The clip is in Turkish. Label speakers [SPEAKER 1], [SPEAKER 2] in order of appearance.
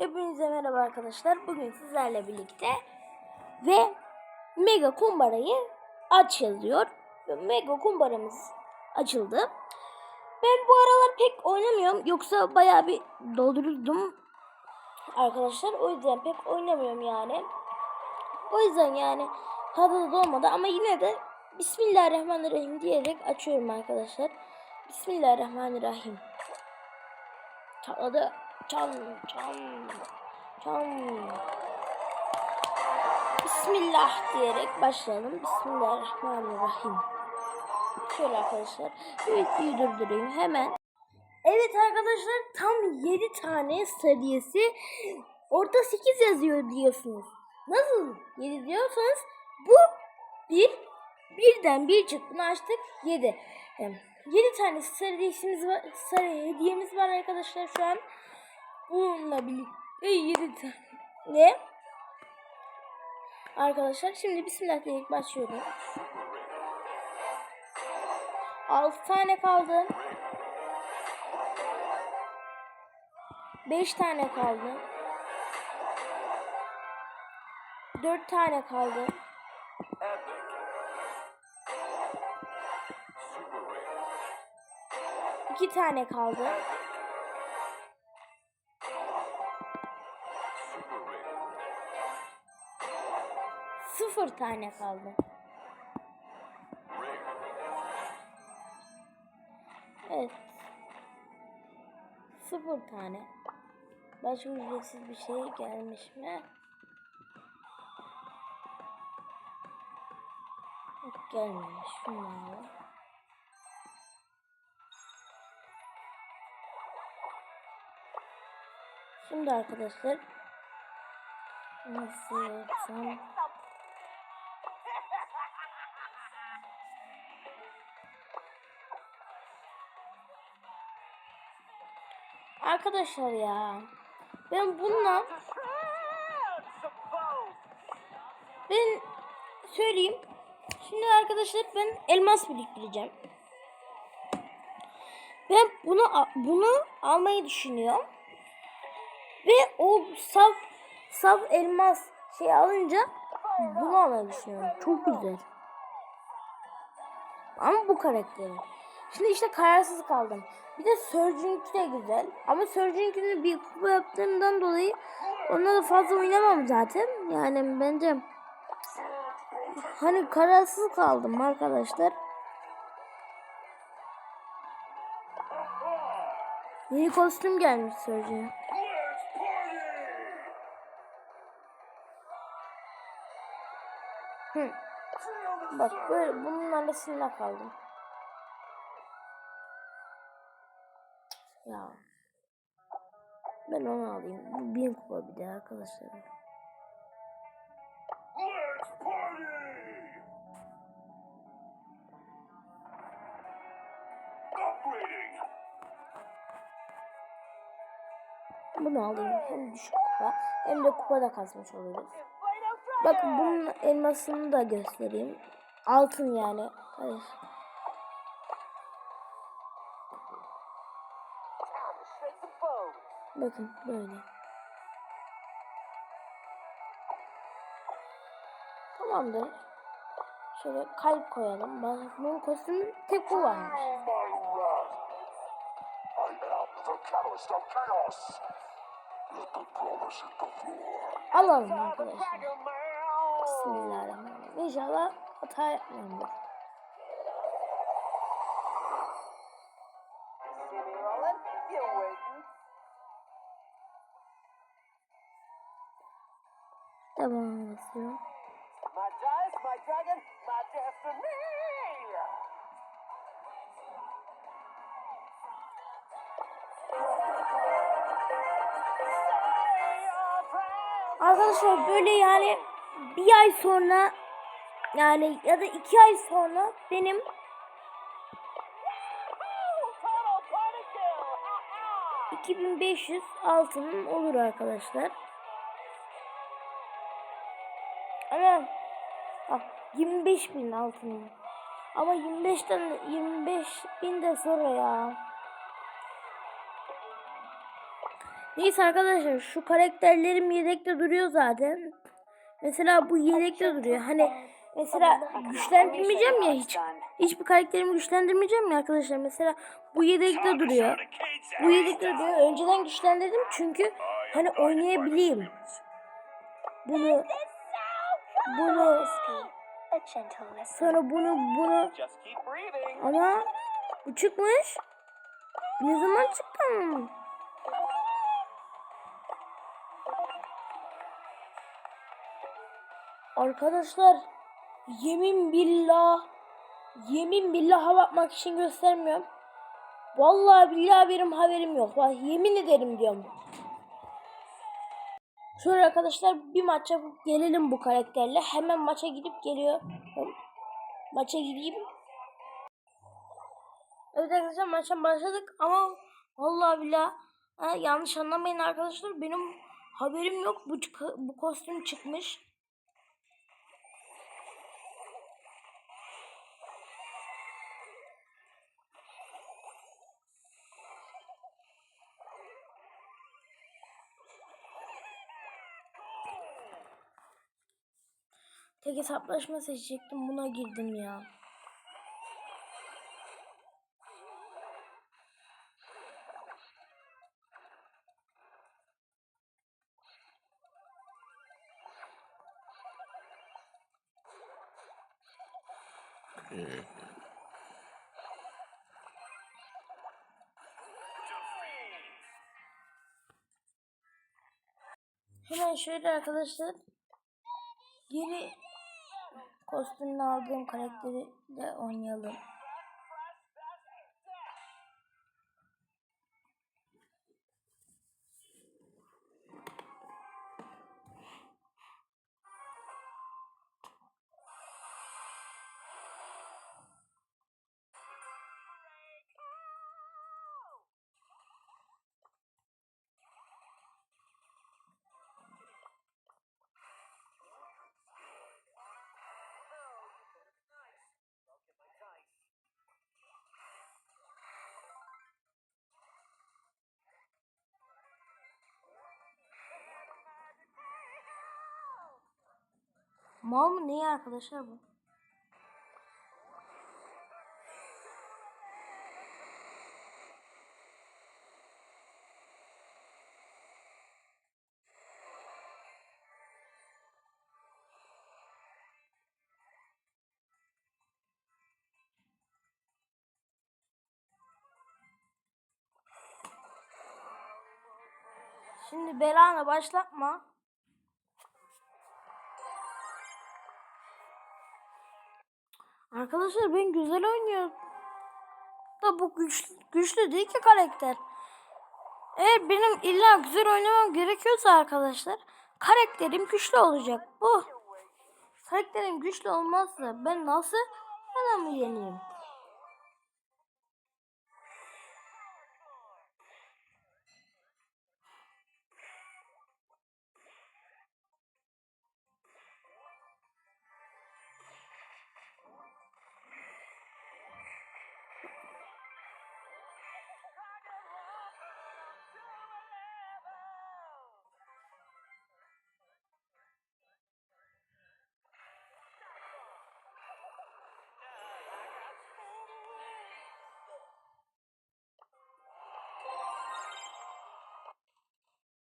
[SPEAKER 1] Hepinize merhaba arkadaşlar. Bugün sizlerle birlikte ve Mega Kumbara'yı aç yazıyor. Mega Kumbaramız açıldı. Ben bu aralar pek oynamıyorum. Yoksa bayağı bir doldururdum arkadaşlar. O yüzden pek oynamıyorum yani. O yüzden yani tadı da olmadı ama yine de Bismillahirrahmanirrahim diyerek açıyorum arkadaşlar. Bismillahirrahmanirrahim. Çatladı. Çam çam çam. Bismillah diyerek başlayalım. Bismillahirrahmanirrahim. Şöyle arkadaşlar. Evet durdurayım hemen. Evet arkadaşlar tam 7 tane seriyesi orada 8 yazıyor biliyorsunuz. Nasıl 7 diyorsanız bu bir birden bir çık bunu açtık 7. 7 tane seriyesimiz var, sarı hediyemiz var arkadaşlar şu an. Bununla birlikte 7 tane. Arkadaşlar şimdi bismillah diyerek başlıyorum. 6 tane kaldı. 5 tane kaldı. 4 tane kaldı. İki tane kaldı. Sıfır tane kaldı. Evet. Sıfır tane. Başka ücretsiz bir şey gelmiş mi? Yok gelmemiş. Şunları. Şimdi arkadaşlar nasıl yapsam Arkadaşlar ya. Ben bununla ben söyleyeyim. Şimdi arkadaşlar ben elmas biriktireceğim. Ben bunu bunu almayı düşünüyorum. Ve o saf saf elmas şey alınca bunu almayı düşünüyorum. Çok güzel. Ama bu karakteri Şimdi işte kararsız kaldım. Bir de Surge'inki de güzel. Ama Surge'inkini bir kupa yaptığımdan dolayı onunla da fazla oynamam zaten. Yani bence hani kararsız kaldım arkadaşlar. Yeni kostüm gelmiş Surge'e. Hı. Bak böyle bunun arasında kaldım. Ya. Ben onu alayım. Bu bin kupa bir de arkadaşlar. Bunu alayım. Hem düşük kupa hem de kupa da kasmış oluruz. Bakın bunun elmasını da göstereyim. Altın yani. Hayır. Bakın böyle. Tamamdır. Şöyle kalp koyalım. Bak bunun kostümü tek bu varmış. Alalım arkadaşlar. Bismillahirrahmanirrahim. İnşallah hata yapmıyordur.
[SPEAKER 2] Your prayers.
[SPEAKER 1] Arkadaşlar böyle yani bir ay sonra yani ya da iki ay sonra benim
[SPEAKER 2] Woo! Total party kill! Ha ha!
[SPEAKER 1] 2500 altınım olur arkadaşlar. Ama ah, 25 bin altınım. Ama 25'ten de- 25 bin de sonra ya. Neyse arkadaşlar şu karakterlerim yedekte duruyor zaten. Mesela bu yedekte duruyor. Hani mesela güçlendirmeyeceğim ya hiç. Hiçbir karakterimi güçlendirmeyeceğim ya arkadaşlar. Mesela bu yedekte duruyor. Bu yedekte duruyor. Önceden güçlendirdim çünkü hani oynayabileyim. Bunu bunu sonra bunu bunu ama bu çıkmış. Ne zaman çıktı? Arkadaşlar yemin billah yemin billah hava atmak için göstermiyorum. Vallahi billahi benim haberim yok. Bak yemin ederim diyorum. Şöyle arkadaşlar bir maç yapıp gelelim bu karakterle. Hemen maça gidip geliyor. Maça gideyim. Evet arkadaşlar maça başladık ama vallahi billahi ha, yanlış anlamayın arkadaşlar benim haberim yok bu bu kostüm çıkmış. Tek hesaplaşma seçecektim buna girdim ya. Hemen şöyle arkadaşlar yeni kostümünü aldığım karakteri de oynayalım. Mal mı neyi arkadaşlar bu? Şimdi belanı başlatma. Arkadaşlar ben güzel oynuyorum. Da bu güç, güçlü değil ki karakter. Eğer benim illa güzel oynamam gerekiyorsa arkadaşlar karakterim güçlü olacak. Bu. Karakterim güçlü olmazsa ben nasıl adamı yeneyim?